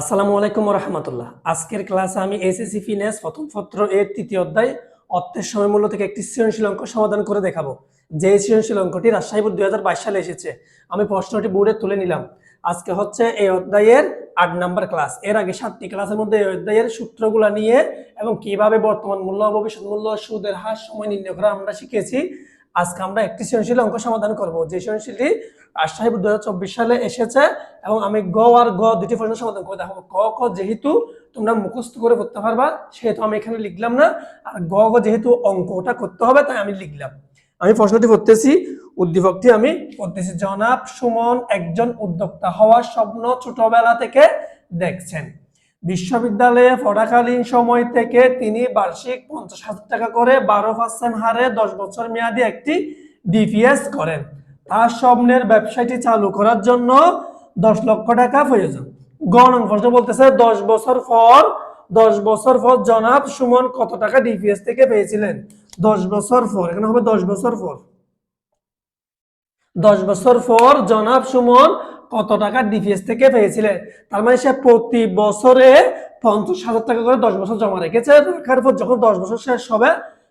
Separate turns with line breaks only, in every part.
আসসালামু আলাইকুম রহমতুল্লাহ আজকের ক্লাসে আমি এসএসসি ফিনেস প্রথম পত্র এর তৃতীয় অধ্যায় অর্থের সময় মূল্য থেকে একটি সৃজনশীল অঙ্ক সমাধান করে দেখাবো। যে সৃজনশীল অঙ্কটি রাজশাহী বোর্ড দুই হাজার বাইশ সালে এসেছে। আমি প্রশ্নটি বোর্ডে তুলে নিলাম। আজকে হচ্ছে এই অধ্যায়ের আট নাম্বার ক্লাস। এর আগে সাতটি ক্লাসের মধ্যে এই অধ্যায়ের সূত্রগুলো নিয়ে এবং কীভাবে বর্তমান মূল্য, ভবিষ্যৎ মূল্য, সুদের হার, সময় নির্ণয় করা আমরা শিখেছি। আজকে আমরা একটি সৃজনশীল অঙ্ক সমাধান করব। যে সৃজনশীলটি রাজশাহী দু সালে এসেছে এবং আমি গ আর গ দুটি প্রশ্ন সমাধান করে দেখাবো। ক খ যেহেতু তোমরা মুখস্থ করে করতে পারবা, সেহেতু আমি এখানে লিখলাম না। আর গ গ যেহেতু অঙ্কটা করতে হবে, তাই আমি লিখলাম। আমি প্রশ্নটি পড়তেছি, উদ্দীপকটি আমি পড়তেছি। জনাব সুমন একজন উদ্যোক্তা হওয়ার স্বপ্ন ছোটবেলা থেকে দেখছেন। বিশ্ববিদ্যালয়ে পড়াকালীন সময় থেকে তিনি বার্ষিক পঞ্চাশ হাজার টাকা করে বারো পার্সেন্ট হারে দশ বছর মেয়াদি একটি ডিপিএস করেন। তার স্বপ্নের ব্যবসাটি চালু করার জন্য দশ লক্ষ টাকা প্রয়োজন। গণ বলতেছে, দশ বছর পর, দশ বছর পর জনাব সুমন কত টাকা ডিপিএস থেকে পেয়েছিলেন? দশ বছর পর, এখানে হবে দশ বছর পর। দশ বছর পর জনাব সুমন কত টাকা ডিপিএস থেকে পেয়েছিলেন তার মানে সে প্রতি বছরে পঞ্চাশ হাজার টাকা করে দশ বছর জমা রেখেছে। রাখার পর যখন দশ বছর শেষ হবে,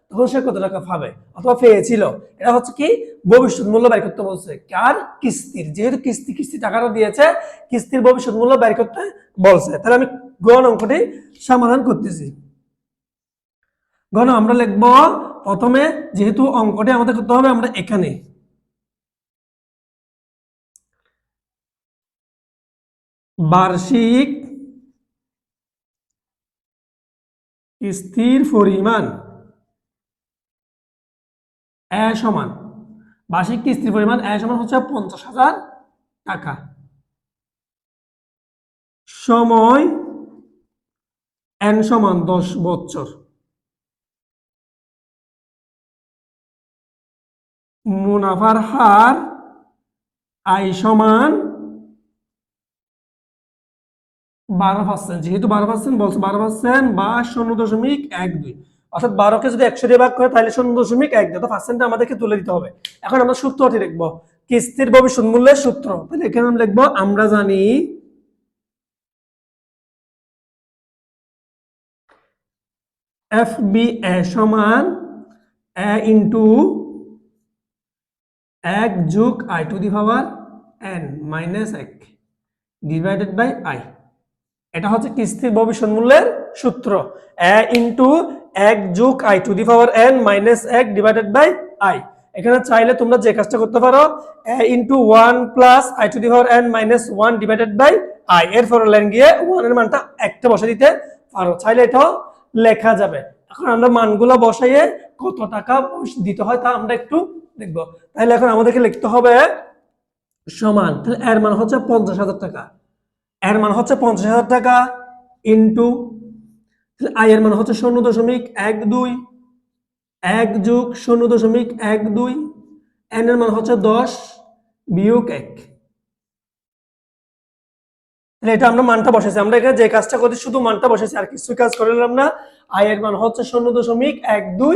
তখন সে কত টাকা পাবে? অথবা পেয়েছিল? এটা হচ্ছে কি? ভবিষ্যৎ মূল্য বের করতে বলছে। কার? কিস্তির। যেহেতু কিস্তি কিস্তি টাকাটা দিয়েছে, কিস্তির ভবিষ্যৎ মূল্য বের করতে বলছে। তাহলে আমি গণ অঙ্কটি সমাধান করতেছি। গণ, আমরা লিখব প্রথমে যেহেতু অঙ্কটি আমাদের করতে হবে, আমরা এখানে বার্ষিক কিস্তির পরিমাণ এ সমান। বার্ষিক কিস্তির পরিমাণ এ সমান হচ্ছে পঞ্চাশ হাজার টাকা। সময় এন সমান দশ বছর মুনাফার হার আই সমান বারো পার্সেন্ট যেহেতু বারো পার্সেন্ট বলছে, বারো পার্সেন্ট বা শূন্য দশমিক এক দুই। অর্থাৎ বারোকে যদি একশো দিয়ে ভাগ করে, তাহলে শূন্য দশমিক এক দুই পার্সেন্টটা আমাদেরকে তুলে দিতে হবে। এখন আমরা সূত্রটি লিখব। কিস্তির ভবিষ্যৎ মূল্যের সূত্র। তাহলে এখানে আমরা লিখব, আমরা জানি এফ বি এ সমান এ ইন্টু এক যুগ I to the power N minus এক ডিভাইডেড বাই আই। এটা হচ্ছে কিস্তির ভবিষ্যৎ মূল্যের সূত্র। এ ইন্টু এক যুগ I to the power N minus এক ডিভাইডেড বাই আই এখানে চাইলে তোমরা যে কাজটা করতে পারো A into one plus I to the power N minus one divided by I এর পরে লাইন গিয়ে ওয়ানের মানটা একটা বসে দিতে পারো। চাইলে এটাও লেখা যাবে। এখন আমরা মানগুলো বসাইয়ে কত টাকা দিতে হয় তা আমরা একটু দেখব। তাহলে এখন আমাদেরকে লিখতে হবে সমান। তাহলে এর মান হচ্ছে পঞ্চাশ হাজার টাকা। এর মান হচ্ছে পঞ্চাশ হাজার টাকা ইন্টু আই এর মান হচ্ছে শূন্য দশমিক এক দুই, এক যুগ শূন্য দশমিক এক দুই এন এর মান হচ্ছে দশ বিয়োগ এক। তাহলে এটা আমরা মানটা বসেছি আমরা এখানে যে কাজটা করছি, শুধু মানটা বসেছি আর কিছু কাজ করলাম না। আই এর মান হচ্ছে শূন্য দশমিক এক দুই,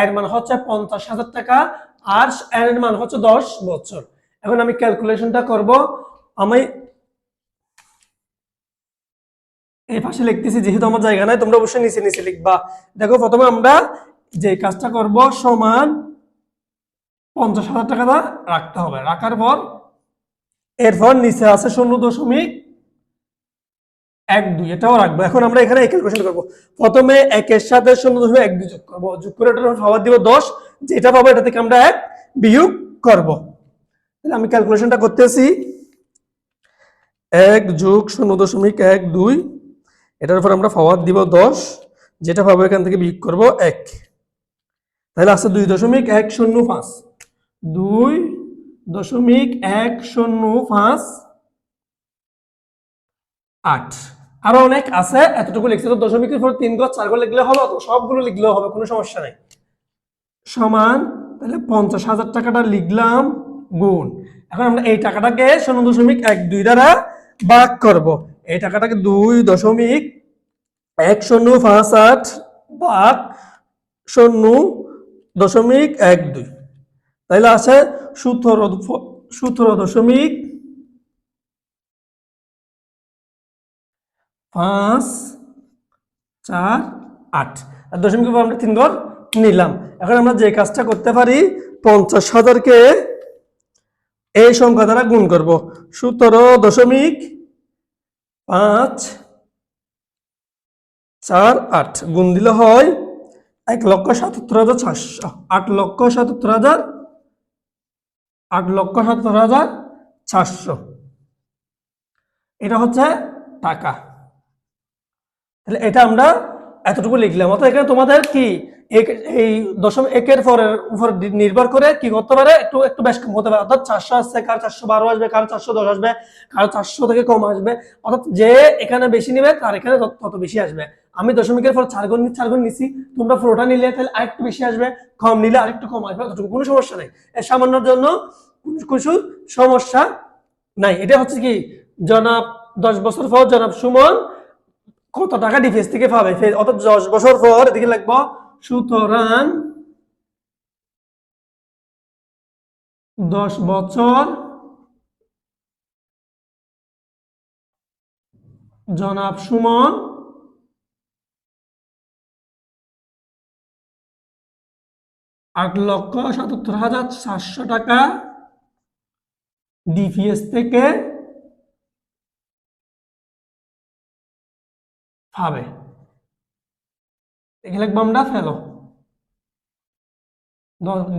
এর মান হচ্ছে পঞ্চাশ হাজার টাকা, আর এর মান হচ্ছে দশ বছর। এখন আমি ক্যালকুলেশনটা করব। আমি এই পাশে লিখতেছি, যেহেতু আমার জায়গা নাই, তোমরা অবশ্যই নিচে নিচে লিখবা। দেখো, প্রথমে আমরা যে কাজটা করব সমান পঞ্চাশ হাজার টাকাটা রাখতে হবে। রাখার পর, এরপর নিচে আছে শূন্য দশমিক এক দুই, এটাও রাখব। এখন আমরা এখানে ক্যালকুলেশন করব। প্রথমে একের সাথে শূন্য দশমিক এক দুই যোগ করব। যোগ করে এটা পাওয়ার দিব দশ। যেটা পাবো এটা থেকে আমরা এক বিয়োগ করব। তাহলে আমি ক্যালকুলেশনটা করতেছি। এক যোগ শূন্য দশমিক এক দুই এটার উপর আমরা পাওয়ার দিব দশ, যেটা পাবো এখান থেকে বিয়োগ করব এক। তাহলে আছে দুই দশমিক এক শূন্য পাঁচ। দুই দশমিক এক শূন্য পাঁচ আট। আরও অনেক আছে, এতটুকু লিখছে তো দশমিকের পর তিন গজ চার গজ লিখলে হবে তো সবগুলো লিখলেও হবে, কোনো সমস্যা নেই। সমান, তাহলে পঞ্চাশ হাজার টাকাটা লিখলাম গুণ। এখন আমরা এই টাকাটাকে শূন্য দশমিক এক দুই দ্বারা ভাগ করব। এই টাকাটাকে দুই দশমিক এক শূন্য পাঁচ আট ভাগ শূন্য দশমিক এক দুই। তাইলে আছে সতেরো সতেরো দশমিক পাঁচ চার আট। আর দশমিক আমরা তিন ঘর নিলাম। এখন আমরা যে কাজটা করতে পারি, পঞ্চাশ হাজারকে এই সংখ্যা দ্বারা গুণ করব। সতেরো দশমিক পাঁচ, চার, আট। গুণ দিলে হয় এক লক্ষ সাতাত্তর হাজার চারশো আট লক্ষ সাতাত্তর হাজার, আট লক্ষ সাতাত্তর হাজার চারশো এটা হচ্ছে টাকা। তাহলে এটা আমরা এতটুকু লিখলাম। অর্থাৎ এখানে তোমাদের কি এই দশম একের পরের উপর নির্ভর করে কি করতে পারে? একটু একটু বেশ কম হতে পারে। অর্থাৎ চারশো আসছে, কার চারশো বারো আসবে, কার চারশো দশ আসবে, কার চারশো থেকে কম আসবে। অর্থাৎ যে এখানে বেশি নিবে, তার এখানে তত- বেশি আসবে। আমি দশমিকের পর চার গুণ চার গুণ নিচ্ছি তোমরা পুরোটা নিলে তাহলে আরেকটু বেশি আসবে, কম নিলে আরেকটু কম আসবে অতটুকু কোনো সমস্যা নেই। এর সামান্যর জন্য কিছু সমস্যা নাই। এটা হচ্ছে কি, জনাব দশ বছর পর জনাব সুমন কত টাকা ডিফেন্স থেকে পাবে? অর্থাৎ দশ বছর পর এদিকে লিখব, সুতরাং দশ বছর জনাব সুমন আট লক্ষ সাতাত্তর হাজার চারশো টাকা ডিপিএস থেকে পাবে এখানে লিখব আমরা, ফেলো।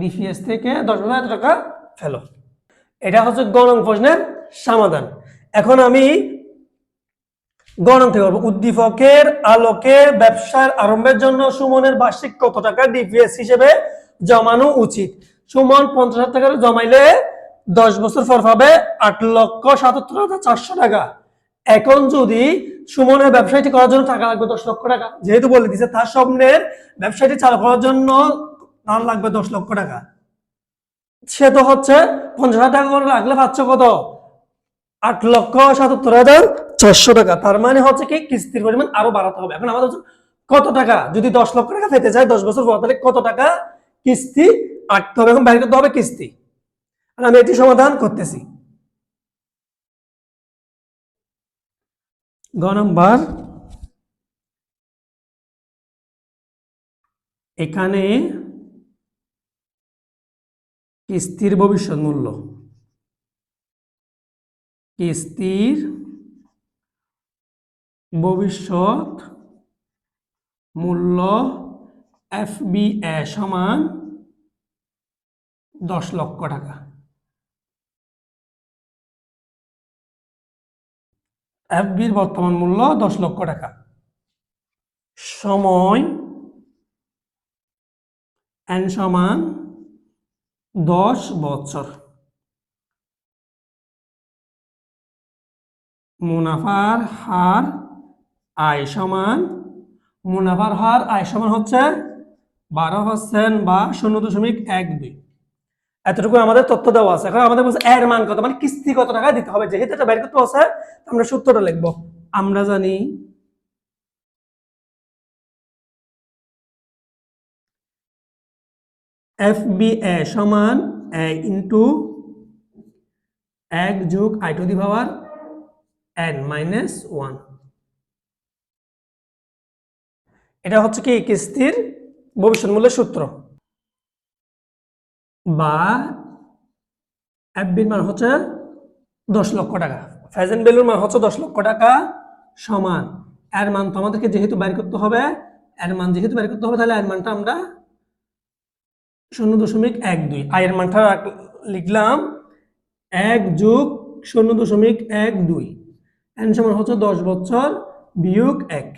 ডিপিএস থেকে দশ হাজার টাকা ফেলো। এটা হচ্ছে গণং প্রশ্নের সমাধান। এখন আমি গণন থেকে করব উদ্দীপকের আলোকে ব্যবসার আরম্ভের জন্য সুমনের বার্ষিক কত টাকা ডিপিএস হিসেবে জমানো উচিত? সুমন পঞ্চাশ হাজার টাকা জমাইলে দশ বছর পর পাবে আট লক্ষ সাতাত্তর হাজার চারশো টাকা। এখন যদি সুমনের ব্যবসাটি করার জন্য টাকা লাগবে দশ লক্ষ টাকা, যেহেতু বলে দিছে তার স্বপ্নের ব্যবসাটি চালু করার জন্য তার লাগবে দশ লক্ষ টাকা। সে তো হচ্ছে পঞ্চাশ হাজার টাকা করে লাগলে পাচ্ছ কত? আট লক্ষ সাতাত্তর হাজার চারশো টাকা। তার মানে হচ্ছে কি কিস্তির পরিমাণ আরও বাড়াতে হবে। এখন আমাদের কত টাকা? যদি দশ লক্ষ টাকা পেতে চাই দশ বছর পর, তাহলে কত টাকা কিস্তি আটতে হবে এখন বাইরে করতে হবে কিস্তি। আর আমি এটি সমাধান করতেছি। গ নাম্বার। এখানে কিস্তির ভবিষ্যৎ মূল্য। কিস্তির ভবিষ্যৎ মূল্য এফ বি এ সমান দশ লক্ষ টাকা। এফ বির বর্তমান মূল্য দশ লক্ষ টাকা। সময় এন সমান দশ বছর। মুনাফার হার আয় সমান, মুনাফার হার আয় সমান হচ্ছে বারো পার্সেন্ট বা শূন্য দশমিক এক দুই। এতটুকু আমাদের তথ্য দেওয়া আছে। এখন আমাদের বলছে এর মান কত? মানে কিস্তি কত টাকা দিতে হবে? যেহেতু এটা বের করতে আছে আমরা সূত্রটা লিখব। আমরা জানি এফ বি এ সমান এ ইন্টু এক যোগ I to the power N minus one. এটা হচ্ছে কি? কিস্তির ভবিষ্যৎ মূল্যের সূত্র। বা এফবির মান হচ্ছে দশ লক্ষ টাকা। ফ্যাজেন ভ্যালুর মান হচ্ছে দশ লক্ষ টাকা সমান। এর মান তো আমাদেরকে যেহেতু বের করতে হবে এর মান যেহেতু বের করতে হবে, তাহলে এর মানটা আমরা শূন্য দশমিক এক দুই। আয়ের মানটা লিখলাম এক যোগ শূন্য দশমিক এক দুই। এন সমান হচ্ছে দশ বছর বিয়োগ এক।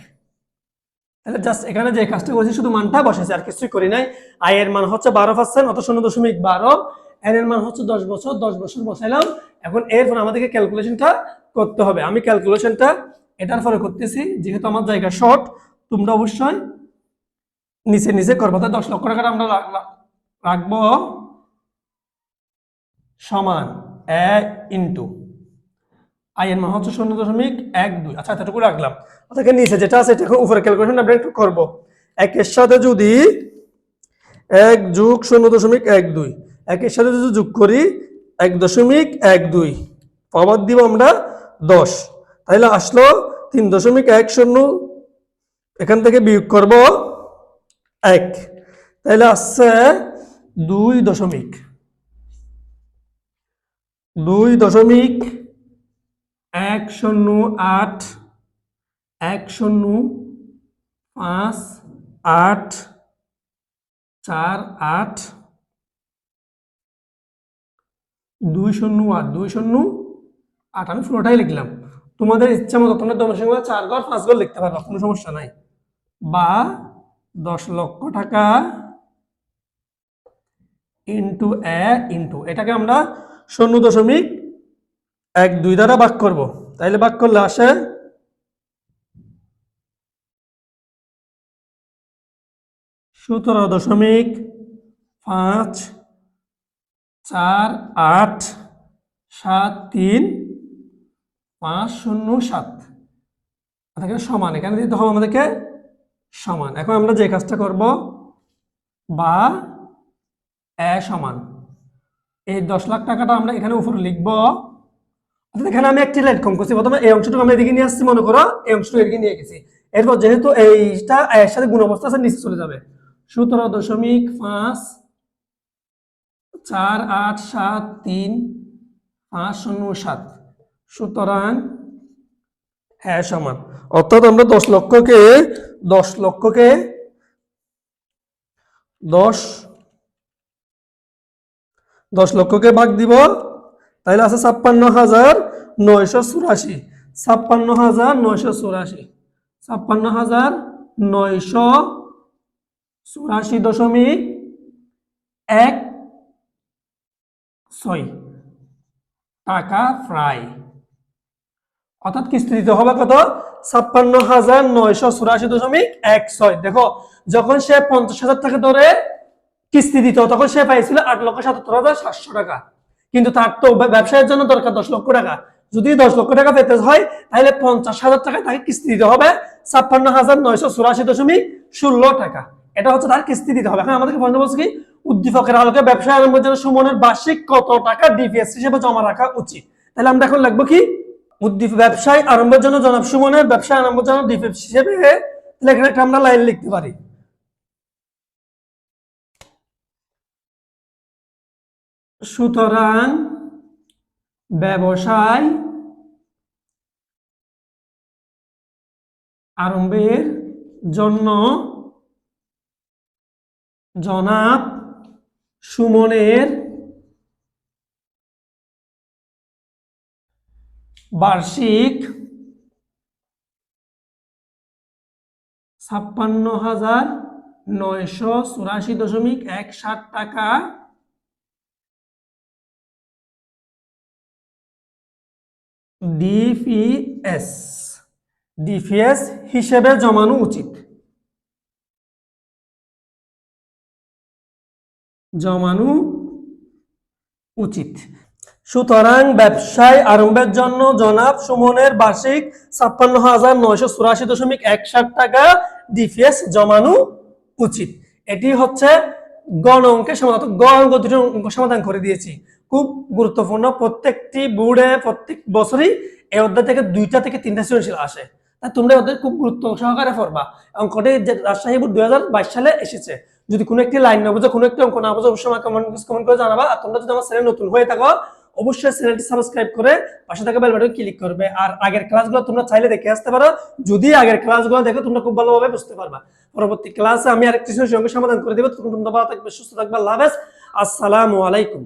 তাহলে জাস্ট এখানে যে কাজটা করছি, শুধু মানটা বসেছে আর কিছুই করি নাই। আয়ের মান হচ্ছে বারো পার্সেন্ট অত শূন্য দশমিক বারো। এন এর মান হচ্ছে দশ বছর দশ বছর বসাইলাম। এখন এরপর আমাদেরকে ক্যালকুলেশনটা করতে হবে। আমি ক্যালকুলেশনটা এটার পরে করতেছি, যেহেতু আমার জায়গা শর্ট তোমরা অবশ্যই নিচে নিচে করব। তাই দশ লক্ষ টাকাটা আমরা রাখ- রাখব সমান এক ইন্টু আইয়ের মান হচ্ছে শূন্য দশমিক এক দুই। আচ্ছা এতটুকু রাখলাম। অর্থাৎ নিচে যেটা আছে এটা উপরে ক্যালকুলেশন আমরা একটু করব। একের সাথে যদি এক যোগ শূন্য দশমিক এক দুই, একের সাথে যদি যোগ করি এক দশমিক এক দুই, পাওয়ার দিব আমরা দশ। তাহলে আসলো তিন দশমিক এক শূন্য, এখান থেকে বিয়োগ করব এক। তাহলে আসছে দুই দশমিক দুই দশমিক এক শূন্য আট, এক শূন্য পাঁচ আট, চার আট, দুই শূন্য আট, দুই শূন্য আট। আমি পুরোটাই লিখলাম। তোমাদের ইচ্ছা মতো তোমরা দশমিক চার ঘর পাঁচ ঘর লিখতে পারবা, কোনো সমস্যা নাই। বা দশ লক্ষ টাকা ইন্টু এ ইন্টু এটাকে আমরা শূন্য দশমিক এক, দুই দ্বারা ভাগ করব। তাইলে ভাগ করলে আসে সতেরো দশমিক পাঁচ চার আট সাত তিন পাঁচ শূন্য সাত। এখানে সমান, এখানে দিতে হবে আমাদেরকে সমান। এখন আমরা যে কাজটা করব, বা এ সমান। এই দশ লাখ টাকাটা আমরা এখানে উপরে লিখব। এখানে আমি একটি লাইট কম করছি। প্রথমে এই অংশটুকু আমরা এদিকে নিয়ে আসছি, মনে করো, এই অংশটুকু এদিকে নিয়ে গেছি। এরপর যেহেতু এইটা এর সাথে গুণ অবস্থা আছে, নিচে চলে যাবে। সতেরো দশমিক পাঁচ চার আট সাত তিন পাঁচ শূন্য সাত। সুতরাং হ্যাঁ সমান। অর্থাৎ আমরা দশ লক্ষকে দশ লক্ষকে দশ দশ লক্ষকে ভাগ দিব তাহলে আছে ছাপ্পান্ন হাজার নয়শো চুরাশি। ছাপ্পান্ন হাজার নয়শো চুরাশি। ছাপ্পান্ন হাজার নয়শো চুরাশি দশমিক এক ছয়। টাকা প্রায় অর্থাৎ কিস্তি দিতে হবে কত? ছাপ্পান্ন হাজার নয়শো চুরাশি দশমিক এক ছয়। দেখো, যখন সে পঞ্চাশ হাজার টাকা ধরে কিস্তি দিত, তখন সে পাইছিল আট লক্ষ সাতাত্তর হাজার সাতশো টাকা। কিন্তু তার তো ব্য- ব্যবসায়ের জন্য দরকার দশ লক্ষ টাকা। যদি দশ লক্ষ টাকা পেতে হয়, তাহলে পঞ্চাশ হাজার টাকা তাকে কিস্তি দিতে হবে। ছাপ্পান্ন হাজার নয়শো চুরাশি দশমিক ষোলো টাকা। এটা হচ্ছে তার কিস্তি দিতে হবে। এখন আমাদেরকে প্রশ্ন বলছে কি, উদ্দীপকের আলোকে ব্যবসা আরম্ভের জন্য সুমনের বার্ষিক কত টাকা ডিপিএস হিসেবে জমা রাখা উচিত? তাহলে আমরা এখন লিখব কি, উদ্দীপ, ব্যবসায় আরম্ভের জন্য জনাব সুমনের ব্যবসা আরম্ভের জন্য ডিপিএস হিসেবে তাহলে একটা আমরা লাইন লিখতে পারি। সুতরাং ব্যবসায় আরম্ভের জন্য জনাব সুমনের বার্ষিক ছাপ্পান্ন হাজার নয়শো চুরাশি দশমিক এক সাত টাকা ডিপিএস ডিপিএস হিসেবে জমানো উচিত। জমানো উচিত। সুতরাং ব্যবসায় আরম্ভের জন্য জনাব সুমনের বার্ষিক ছাপ্পান্ন হাজার নয়শো চুরাশি দশমিক এক ষাট টাকা ডিপিএস জমানো উচিত। এটি হচ্ছে গণ অঙ্কের সমাধান গণ অঙ্ক সমাধান করে দিয়েছি। খুব গুরুত্বপূর্ণ। প্রত্যেকটি বোর্ডে প্রত্যেক বছরই এই অধ্যায় থেকে দুইটা থেকে তিনটা সৃজনশীল আসে। তাই তোমরা ওদের খুব গুরুত্ব সহকারে পড়বা। অঙ্কটি রাজশাহী বোর্ড দুই হাজার বাইশ সালে এসেছে। যদি কোনো একটি লাইন না বোঝো, কোনো একটি অঙ্ক না বোঝো, অবশ্যই আমাকে কমেন্ট কমেন্ট করে জানাবা। আর তোমরা যদি আমার চ্যানেল নতুন হয়ে থাকো, অবশ্যই চ্যানেলটি সাবস্ক্রাইব করে পাশে থাকা বেল বাটন ক্লিক করবে। আর আগের ক্লাসগুলো তোমরা চাইলে দেখে আসতে পারো। যদি আগের ক্লাসগুলো দেখো, তোমরা খুব ভালোভাবে বুঝতে পারবা। পরবর্তী ক্লাসে আমি আরেকটি সঙ্গে সমাধান করে দেবো। তখন তোমরা ভালো থাকবে, সুস্থ থাকবে, আল্লাহ আসসালামু আলাইকুম।